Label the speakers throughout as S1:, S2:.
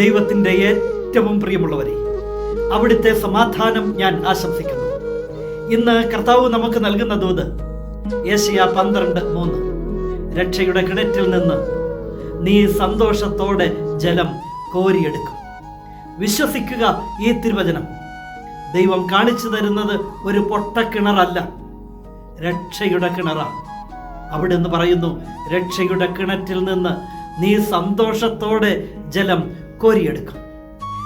S1: ദൈവത്തിന്റെ ഏറ്റവും പ്രിയമുള്ളവരെ അവിടുത്തെ സമാധാനം ഞാൻ ആശംസിക്കുന്നു. ഇന്ന് കർത്താവ് നമുക്ക് നൽകുന്ന ദൂത് ഏഷ്യ പന്ത്രണ്ട് മൂന്ന്. രക്ഷയുടെ കിണറ്റിൽ നിന്ന് നീ സന്തോഷത്തോടെ ജലം കോരിയെടുക്കും. വിശ്വസിക്കുക ഈ തിരുവചനം. ദൈവം കാണിച്ചു തരുന്നത് ഒരു പൊട്ടക്കിണറല്ല രക്ഷയുടെ കിണറാണ് അവിടെ നിന്ന് പറയുന്നു രക്ഷയുടെ കിണറ്റിൽ നിന്ന് നീ സന്തോഷത്തോടെ ജലം കോരിയെടുക്കും.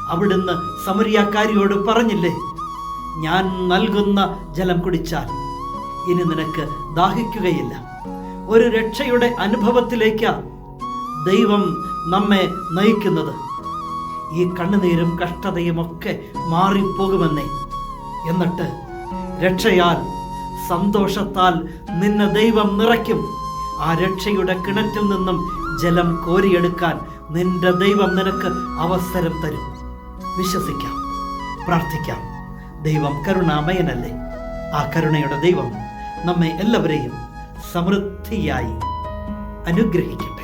S1: അവിടുന്ന് സമരിയാക്കാരിയോട് പറഞ്ഞില്ലേ ഞാൻ നൽകുന്ന ജലം കുടിച്ചാൽ ഇനി നിനക്ക് ദാഹിക്കുകയില്ല. ഒരു രക്ഷയുടെ അനുഭവത്തിലേക്ക് ദൈവം നമ്മെ നയിക്കുന്നത്. ഈ കണ്ണുനീരും കഷ്ടതയും ഒക്കെ മാറിപ്പോകുമെന്നേ. എന്നിട്ട് രക്ഷയാൽ സന്തോഷത്താൽ നിന്നെ ദൈവം നിറയ്ക്കും. ആ രക്ഷയുടെ കിണറ്റിൽ നിന്നും ജലം കോരിയെടുക്കാൻ നിന്റെ ദൈവം നിനക്ക് അവസരം തരും. വിശ്വസിക്കാം പ്രാർത്ഥിക്കാം. ദൈവം കരുണാമയനല്ലേ? ആ കരുണയുടെ ദൈവം നമ്മെ എല്ലാവരെയും സമൃദ്ധിയായി അനുഗ്രഹിക്കട്ടെ.